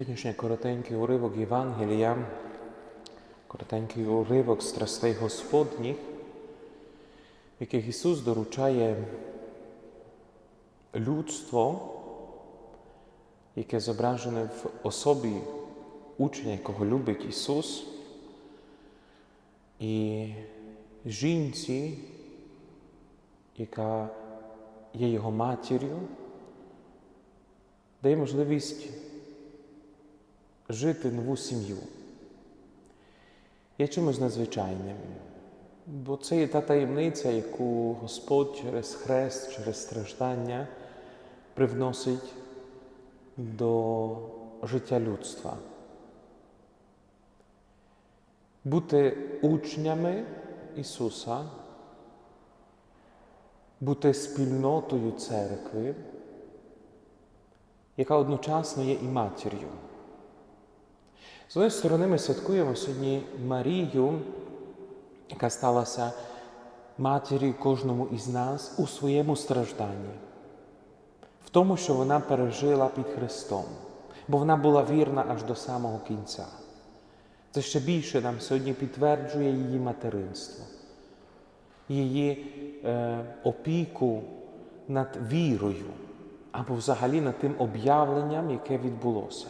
Сьогоднішній коротенький уривок Євангелія, коротенький уривок страстей Господніх, в яких Ісус доручає людство, яке зображене в особі учня, якого любить Ісус, і жінці, яка є Його матір'ю, дає можливість жити нову сім'ю. Є чимось надзвичайним, бо це є та таємниця, яку Господь через хрест, через страждання привносить до життя людства. Бути учнями Ісуса, бути спільнотою церкви, яка одночасно є і матір'ю. З однієї сторони, ми святкуємо сьогодні Марію, яка сталася матір'ю кожному із нас у своєму стражданні, в тому, що вона пережила під Христом, бо вона була вірна аж до самого кінця. Це ще більше нам сьогодні підтверджує її материнство, її е, опіку над вірою або взагалі над тим об'явленням, яке відбулося.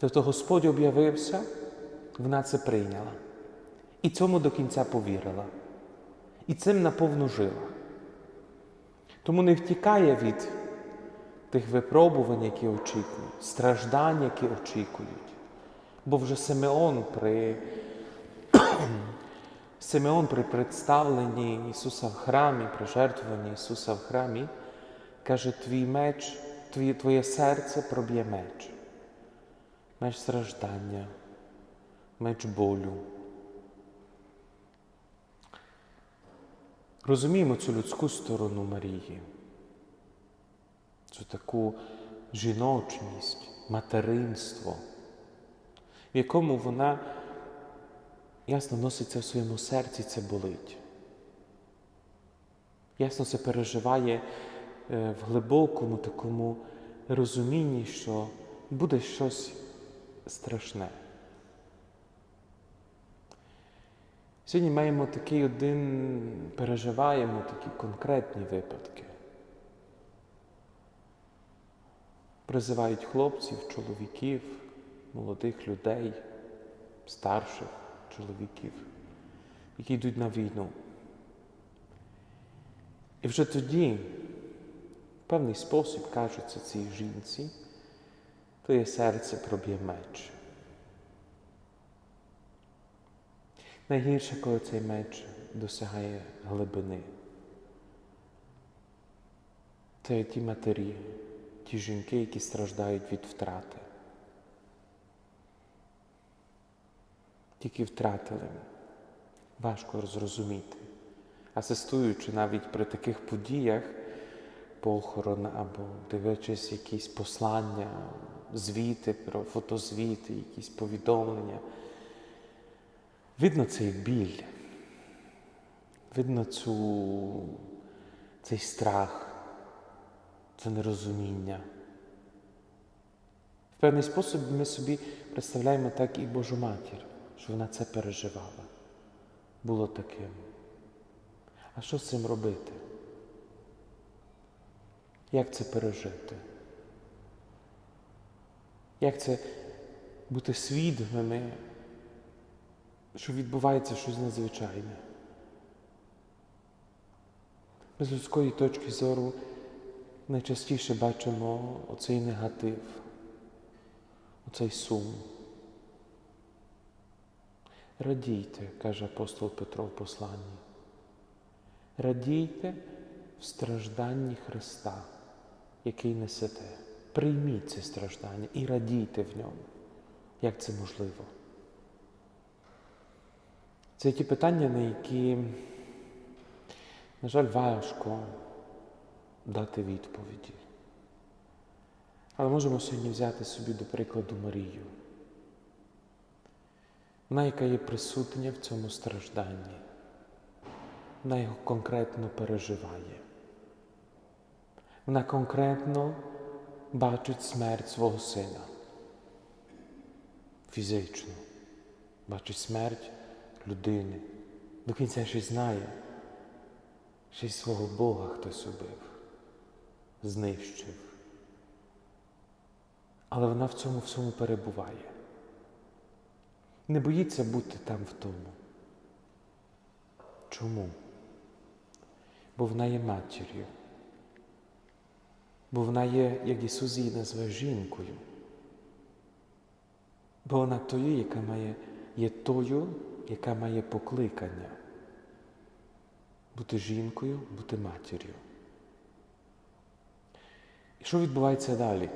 Тобто Господь об'явився, вона це прийняла. І цьому до кінця повірила. І цим наповну жила. Тому не втікає від тих випробувань, які очікують, страждань, які очікують. Бо вже Симеон при Симеон при представленні Ісуса в храмі, при жертвуванні Ісуса в храмі, каже, твій меч, твоє, серце проб'є меч меч страждання, меч болю. Розуміємо цю людську сторону Марії, цю таку жіночність, материнство, в якому вона ясно носиться в своєму серці, це болить. Ясно це переживає в глибокому такому розумінні, що буде щось страшне. Сьогодні маємо такий один, переживаємо такі конкретні випадки. Призивають хлопців, чоловіків, молодих людей, старших чоловіків, які йдуть на війну. І вже тоді, в певний спосіб кажуться цій жінці, твоє серце проб'є меч. Найгірше, коли цей меч досягає глибини. Це ті матері, ті жінки, які страждають від втрати. Тільки втратили, важко зрозуміти. Асистуючи навіть при таких подіях, похорон або дивлячись якісь послання, звіти, про фотозвіти, якісь повідомлення. Видно цей біль, видно цю, цей страх, це нерозуміння. В певний спосіб ми собі представляємо так і Божу матір, що вона це переживала. Було таким. А що з цим робити? Як це пережити? Як це бути свідомими, що відбувається щось надзвичайне? Ми з людської точки зору найчастіше бачимо оцей негатив, оцей сум. Радійте, каже апостол Петро в посланні. Радійте в стражданні Христа, який несете. Прийміть це страждання і радійте в ньому. Як це можливо? Це ті питання, на які, на жаль, важко дати відповіді. Але можемо сьогодні взяти собі до прикладу Марію. Вона, яка є присутня в цьому стражданні, вона його конкретно переживає. Вона конкретно бачить смерть свого сина. Фізично. Бачить смерть людини. До кінця ще знає, що й свого Бога хтось убив, знищив. Але вона в цьому всьому перебуває. Не боїться бути там в тому. Чому? Бо вона є матір'ю. Бо вона є, як Ісус її назве жінкою. Бо вона тою, яка має, є тою, яка має покликання бути жінкою, бути матір'ю. І що відбувається далі?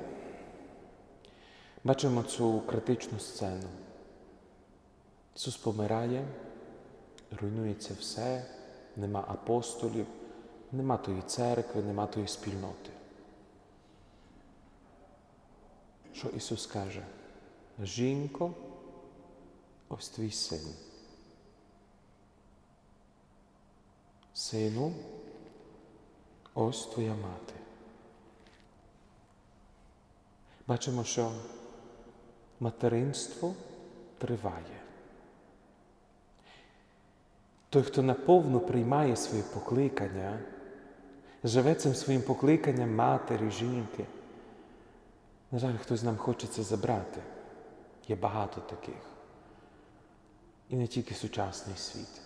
Бачимо цю критичну сцену. Ісус помирає, руйнується все, нема апостолів, нема тої церкви, нема тої спільноти. Що Ісус каже? Жінко, ось твій син. Сину, ось твоя мати. Бачимо, що материнство триває. Той, хто наповну приймає своє покликання, живе цим своїм покликанням матері, жінки. На жаль, хтось нам хоче це забрати. Є багато таких. І не тільки сучасний світ.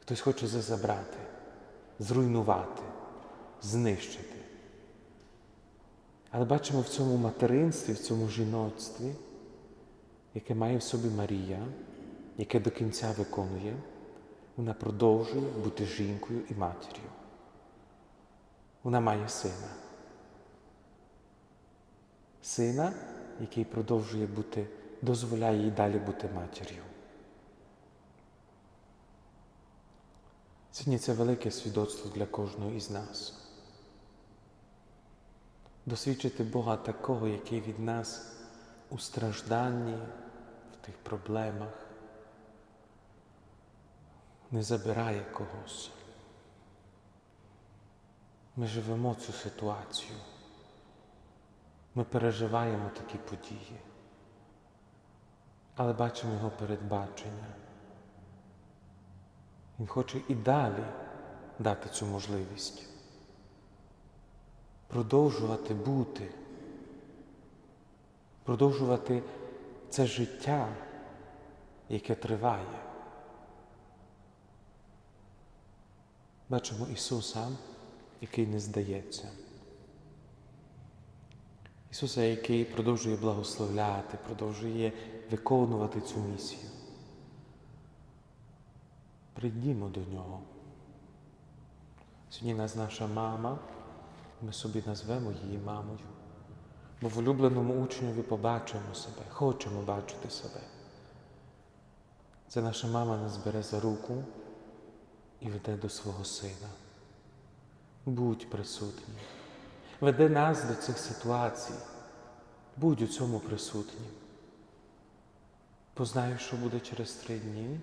Хтось хоче це забрати, зруйнувати, знищити. Але бачимо в цьому материнстві, в цьому жіноцтві, яке має в собі Марія, яке до кінця виконує, вона продовжує бути жінкою і матір'ю. Вона має сина. Сина, який продовжує бути, дозволяє їй далі бути матір'ю. Сьогодні це велике свідоцтво для кожного із нас. Досвідчити Бога такого, який від нас у стражданні, в тих проблемах не забирає когось. Ми живемо цю ситуацію. Ми переживаємо такі події, але бачимо його передбачення. Він хоче і далі дати цю можливість, продовжувати бути, продовжувати це життя, яке триває. Бачимо Ісуса, який не здається. Ісуса, який продовжує благословляти, продовжує виконувати цю місію. Прийдімо до Нього. Сьогодні нас наша мама, ми собі назвемо її мамою, бо в улюбленому учневі побачимо себе, хочемо бачити себе. Це наша мама нас бере за руку і веде до свого сина. Будь присутній. Веде нас до цих ситуацій. Будь у цьому присутнім. Познаєш, що буде через три дні.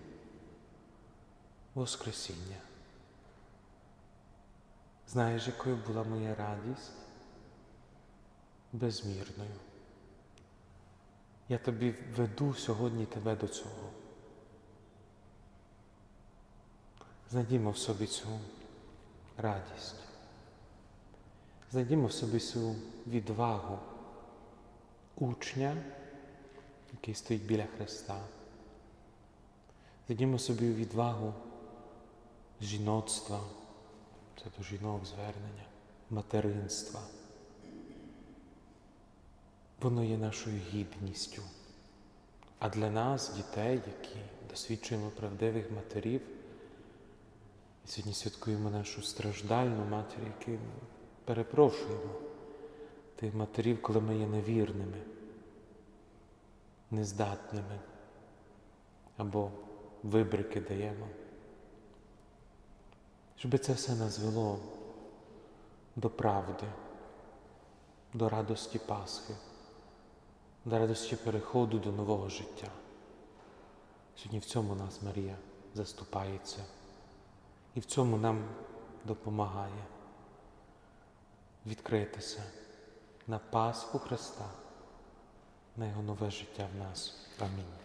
Воскресіння. Знаєш, якою була моя радість? Безмірною. Я тобі веду сьогодні тебе до цього. Знайдімо в собі цю радість. Знайдімо в собі цю відвагу учня, який стоїть біля Христа. Знайдімо собі відвагу жіноцтва, це до жінок звернення, материнства. Воно є нашою гідністю. А для нас, дітей, які досвідчуємо правдивих матерів, сьогодні святкуємо нашу страждальну матір, яку перепрошуємо тих матерів, коли ми є невірними, нездатними або вибрики даємо. Щоб це все нас вело до правди, до радості Пасхи, до радості переходу до нового життя. Сьогодні в цьому нас Марія заступається і в цьому нам допомагає відкритися на Пасху Христа, на Його нове життя в нас. Амінь.